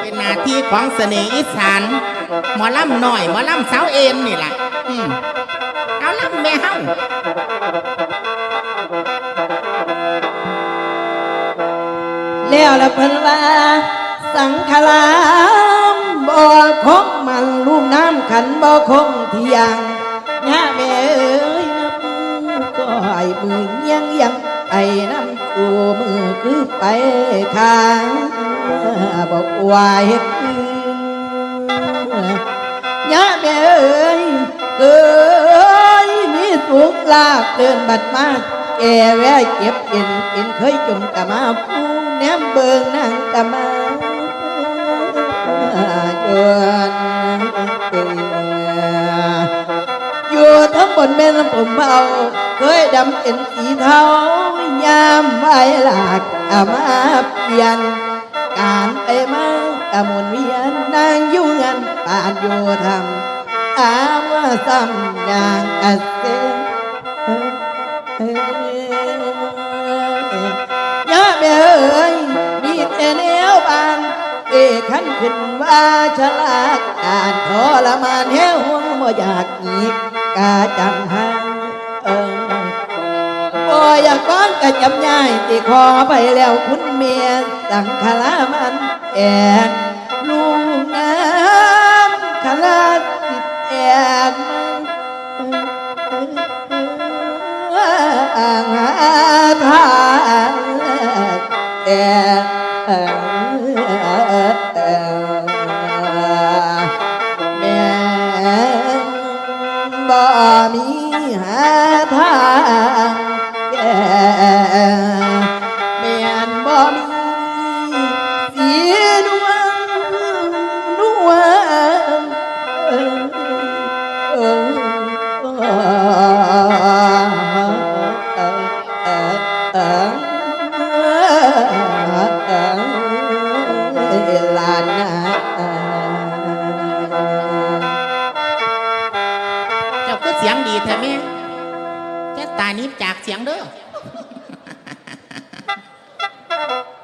เป็นหน้าที่ของเสน่ห์อีสานหมอลำหน่อยหมอลำสาวเอ็นนี่ล่ะอืมเอาลำแม่เฮาแล้วละเพิ่นว่า สังขลามบ่คงมันลุ่มน้ำขันบ่คงที่ยังย่าแม่เอ้ยน้ำก็ไอ้มือเยังยังไอ้น้ำตัวมือคือ ไปข้างบอกว่าเฮ็ดย่าแม่เอ้ยเอ้ยมีสุขลาบเดินบัดมาแกแวะเก็บเอ็นเอ็นเคยจมกะมาฟูแนมเบิงนางกะมาจวนเตือ บนแม่น้ำผมเบาเคยดำเอ็นสีเทายามไว้หลากอามาเปลี่ยน การไปมากะหมุนเวียนนางอยู่งินปานอยู่ทำอาว่าซ้ำอย่างกะเซ็นย่าแม่เอ้ยมีแต่แนวบานเอขันขึ้นว่าฉลาดการทรมานแห้วห่วงบ่อยากหนี กาจังหังเออบ่อยากก้อนกะจำย่ายที่ขอไปแล้วคุณเมียสังขลามันแอกลูกน้ำขลาติดแอกอ่าทางแอก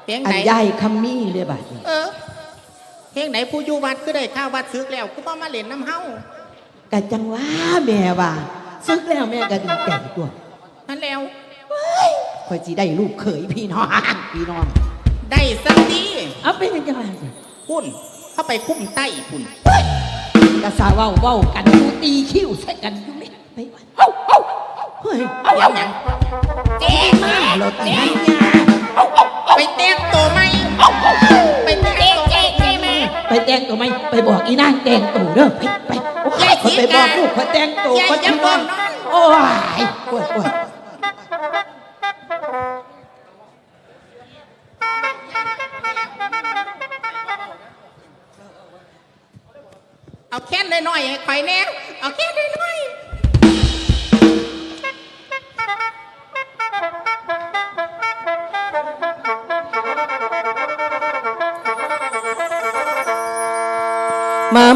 เพลงอัไหนนใหญ่คำมี่เลยบัดนี้เออเพลงไหนผู้อยู่วัดก็ได้ข้าววัดซึกแล้วก็บ่มาเล่นน้ำเฮากะจังว่าแม่ว่าซึกแล้วแม่ก็ดีใจตัวนั่นแล้ว คอยจีได้ลูกเขยพี่น้องพี่น้องได้สักทีเอาเป็นยังไงคุณเข้าไปคุ้มใต้คุณกะสาเว้าเว้ากันอยู่ตีคิ้วใส่กันอยู่นี่ไปวะเฮ้าเฮ้าเฮ้ยยังยังเจ๊มาเราตั้งนั้น ไปแต่งตัวไหมไปแต่งตัวไหมไปแต่งตัวไหมไปบอกอีนางแต่งตัวเด้อไปไปโอ้ยคนไปบอกลูกคนแต่งตัวคนที่นอกงน้องโอ้ยโอ้ยโอ้ยเอาแค่นน้อยๆให้ข่อยแน่เอาแค่นน้อย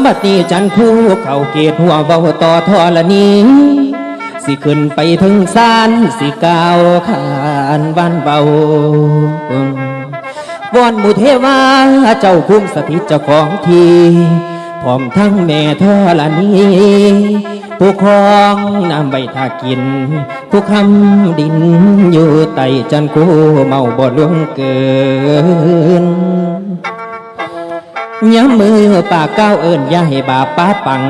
บัดนี้จันคู่เข้าเกตหัวเบาต่อทอละนี้ สิขึ้นไปถึงซานสิก้าวขานบ้านเบาวอนมุเทวาเจ้าคุ้มสถิตเจ้าของทีพร้อมทั้งแม่ทอละนี้ผู้ครองน้ำใบทากิน ผู้คำดินอยู่ไตจันคู่เมาบ่ล่วงเกิน ย้ำมือปากก้าวเอิญอย่าให้บาปป้าปัง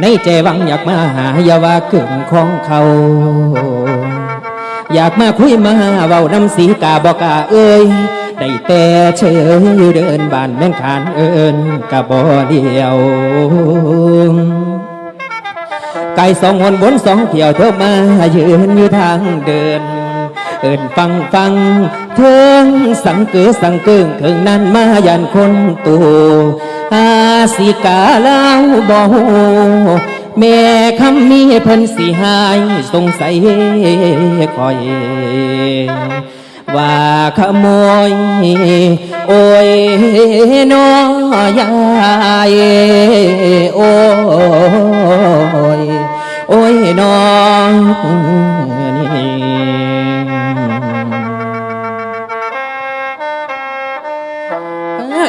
ในใจหวังอยากมาหาอย่าว่าเกินของเขา อยากมาคุยมาเว้านำสีกาบอกาเอ้ยได้แต่เชยเดินบ้านแม่นขานเอิญกะบ่เดียวไก่สองหนบนสองเที่ยวเธอมายืนอยู่ทางเดิน เอินฟังฟังเทิงสังเกือสังเกิงเคิงนั้นมายันคนตูอาสิกาเล่าบ่ฮู้แม่คำมีเพิ่นสิหายสงสัยคอยว่าขโมย โอ้ยน้อยายโอ้ย โอ้ยน้องนี่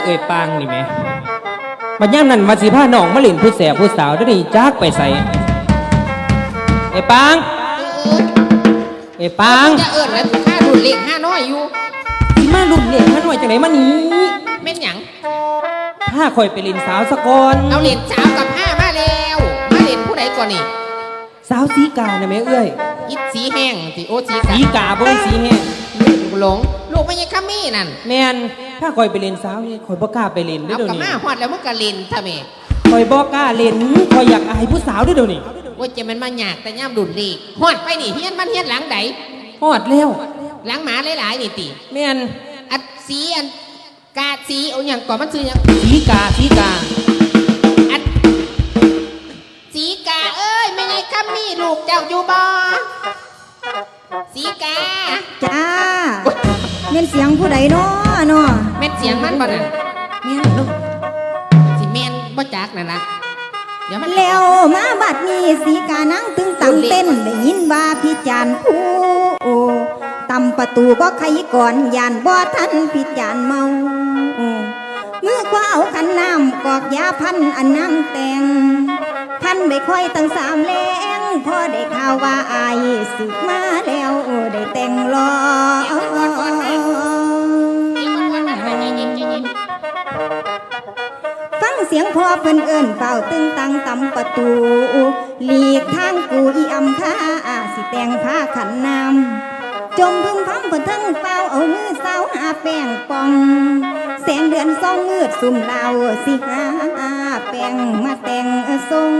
อ่ยปางนี่แหม่บัดย่ามนั้นมาสิพาน้องมาเล่นผู้แสบผู้สาวเดี๋ยวนี้จักไปใส่เอ่ยปางเอ่ยปางจะเอิ้นแล้วค่ารุ่นเล็กห้าน้อยอยู่สิมาลุ่มเล่นมาหน่อยจังไหนมานี้แม่นหยังถ้าคอยไปเล่นสาวสะก่อนเอาเหรียญสาวกับห้ามาแล้วมาเหรียญผู้ใดก่อนนี่สาวสีกาน่ะแม่เอ้ยอิดสีแห้งสิโอสีกาสีกาบ่เป็นสีแห้งลูกหลงลูกไม่ใช่ข้ามี่นั่นแม่น ถ้าคอยไปเล่นสาวนี่คอยบ่กล้าไปเล่นเด้อเอาเดี๋ยวกับนี้มาฮอดแล้วมึงก็เล่นทำไมคอยบ่กล้าเล่นคอยอยากอายผู้สาวเด้อเดี๋ยวนี้ว่าจะมันมาหยากแต่ย่ำดุนลีกฮอดไปนี่เฮียนมันเฮียนหลังใดฮอดแล้ว หลังหมาหลายๆนี่ติแม่นอัดสีอันกาสีเอาอย่างก่อนมันซื้อหยังสีกาสีกา อัดสีกาเอ้ยไม่ไงข้ามี่ลูกเจ้าอยู่บ่สีกาจ้าเม่นเสียงผู้ใดเนาะ เนาะแม่นเสียงมันบ่น่ะแม่นลูกสิแม่นบ่จักนั่นล่ะเดี๋ยวมันแล้วมาบัดนี้สีกานั่งตึงตังเต้นได้ยินว่าพี่จานผู้ตำประตูบ่ใครก่อนยานบ่ทันพี่จานเมามือคว้าเอาขันน้ำกอกยาพันอันน้ำแตงพันไปค่อยตั้งสามแรงพอได้ข่าวว่าอายสึกมาแล้วได้แต่งรอ เสียงพ่อเพิ่นเอิ้นเฝ้าตึงตังตำประตูหลีกทางกูอีอำค่าอาสิแต่งผ้าขันน้ำจมพึมพำเพิ่นทั้งเฝ้าเอามือเศร้าหาแป้งปอง แสงเดือนส่องมืดสุ่มเหลาสิหาแป้งมาแต่งทรง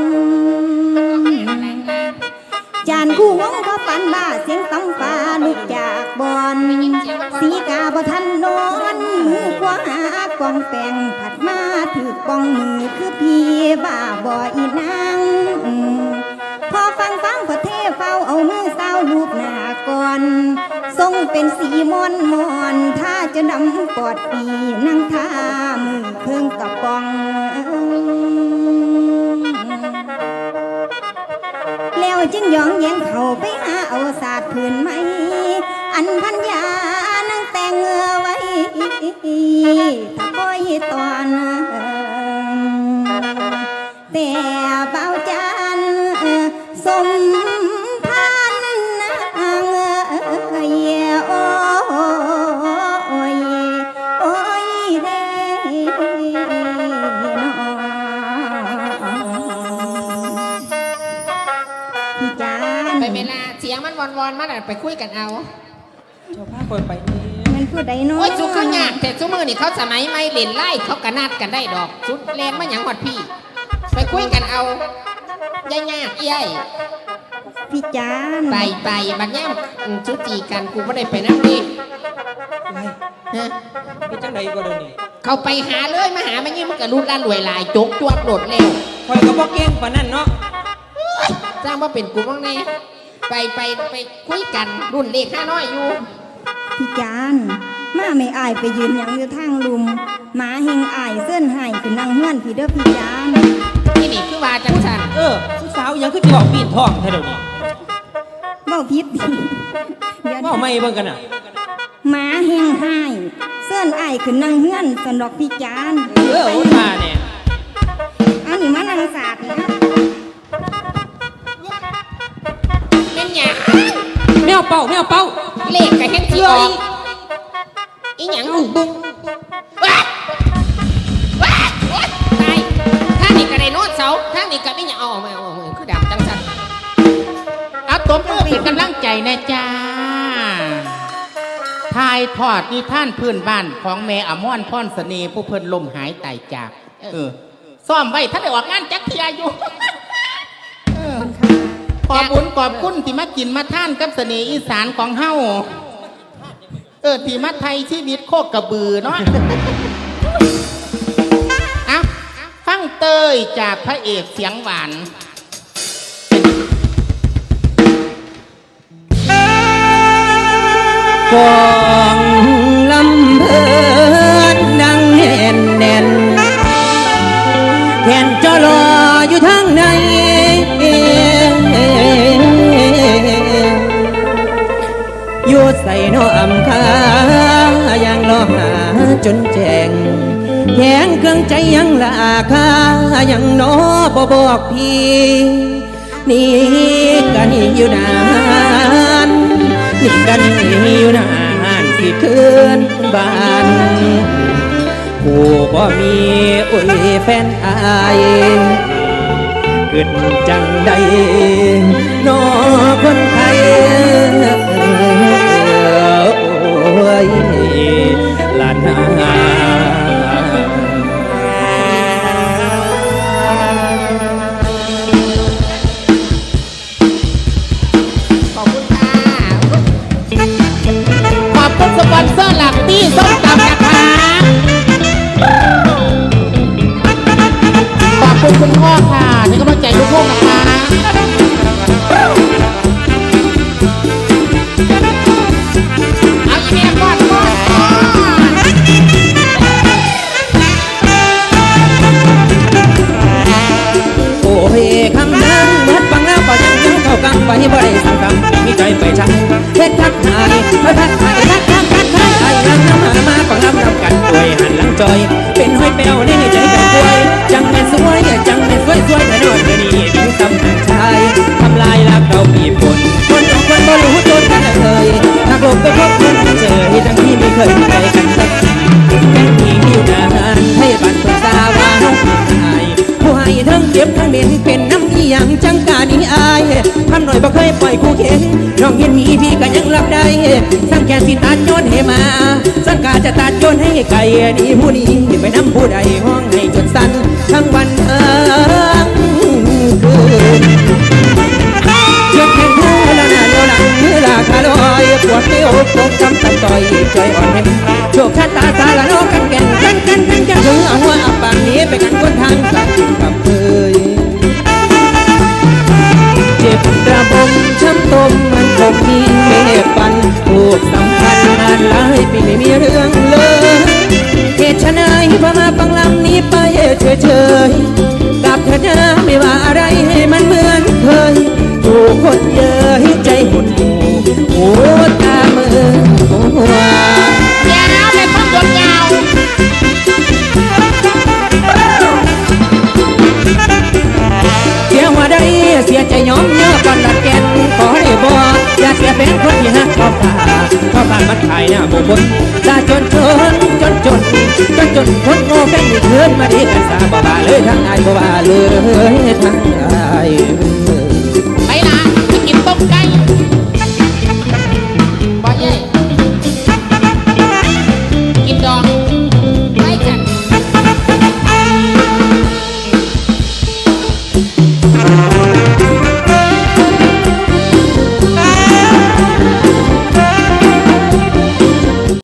จานคู่วงพอปันบ้าเสียงตำฟ้าลุกจากบอนสีกาบ่ทันนอนมือขวากองแปงผัดมา ถือกองมือคือพี่บ้าบ่อีนางพอฟังฟังพอเทเฝ้าเอามือเศร้าลูบหน้าก่อนทรงเป็นสีมอนมอนถ้าจะดำปอดปีนั่งท่ามือเครื่องกระปองแล้วจึงยองแยงเขาไปหาเอาศาสตร์พื้นไหม อันพันยานั่งแต่งเงือไว้ถ้าปล่อยตอน ไปเวลาเสียงมันวอนๆมาน่ะไปคุยกันเอาเจ้าพาคอยไปนี่มันผู้ใดเนาะโอ้ยสุขยากแต่ซุมือนี่เขาสมัยไม่เล่นไล่เขากระนาดกันได้ดอกสุดแรงมาหยังหอดพี่ ไปคุยกันเอาย่ายากเอี้ยยพี่จานไปไปบัดย่ามอืมชุจีกันกูไม่ได้ไปนั่งดิไรฮะเป็นจังใดก็เดี๋ยวนี้เขาไปหาเลยมาหาไม่งี้มันก็รุดลั่นรวยหลายจกจวบโดดเร็วคอยก็บ่เก่งปานนั้นเนาะ จ้างว่าเป็นกูบ้างแน่ไปไปไปคุยกันรุ่นเลขห้าน้อยอยู่พี่จานมาไม่อายไปยืนหยังอยู่ทางลุมหมาเฮงอายเส้นใหายคือนั่งเฮือนพี่เด้อพี่จานนี่นี่คือว่าจังสันเออผู้สาวอีหยังคือสิบอกปีนท้องแท้เดี๋ยวนี้เบ้าพิษเดี๋ยวเว้าไม่เบิ่งกันน่ะหมาเฮงหายเส้นอายคือนั่งเฮือนสนดอกพี่จานเออโอ้มาเนี่ยเอานี่มานั่งศาสตร์นี่นะ เป่าแมวเป่าเลขกับเห็นที่ออกอีหยังบุ้งบุ้งว้าว้าว้าตายท่างนี่ก็ได้โนดเสาท่างนี่ก็ไม่หยังเอาออกมาเอาออกมาคือดำจังสันเอาตบมือเป็นกำลังใจนะจ้าทายทอดนิท่านพื้นบ้านของแม่อมอนพรเสน่ห์ผู้เพิ่นลมหายตายจาก เออซ่อมไว้ถ้าได้ออกงานจักเทียอยู่เออ ขอบคุญขอบคุณที่มากินมาท่านกับเสน่ห์อีสานของเฮาเออที่มาไทยชีวิตโคกกระบือเนาะเอะฟังเตยจากพระเอกเสียงหวานกอง ใส่นออำคายังรอหาจนแจงแขนเครื่องใจยังลาคายังนอบ่บอกพี่นี่กันอยู่นานนี่กันอยู่นานสิคืนบ้านผู้บ่มีอุ้ยแฟนอายเกิดจังใด ทั้งเจ็บทั้งเหม็นเป็นน้ำอีหยังจังกานี้อายทำหน่อยบ่เคยปล่อยคู่เข็นน้องเห็นมีพี่ก็ยังรับได้สั่งแกสิตัดโยนให้มาสังกาจะตัดโยนให้ไก่ดีผู้นี้ไปน้ำผู้ใดห้องให้จนสั้นทั้งวันทั้งคืนเอกแข็งเธอแล้วหน้าเลี้ยวหลังมือลาคาลอยปวดเตี้ยวปวดจำตันต่อยใจอ่อนแห้งโชคชะตาสาละโน พอมาฟังลำนี้ไปเฉยเฉยๆกับเธอนะไม่ว่าอะไรให้มันเหมือนเคยถูกคนเย้ยใจหดหูโอ้ตามือหัวยาวเลยต้องยนยาวเสียหัวได้เสียใจยอมเนื้อปันดัดแกนขอได้บ่อย่าเสียเป็นคนที่หักขอบตาขอบบ้านมันขายหน้าบุบน จนคนโง่เป็นอีกเพื่อนมาดีกันสาบ่บาเลยทั้งอายบ่บาเลยทั้ง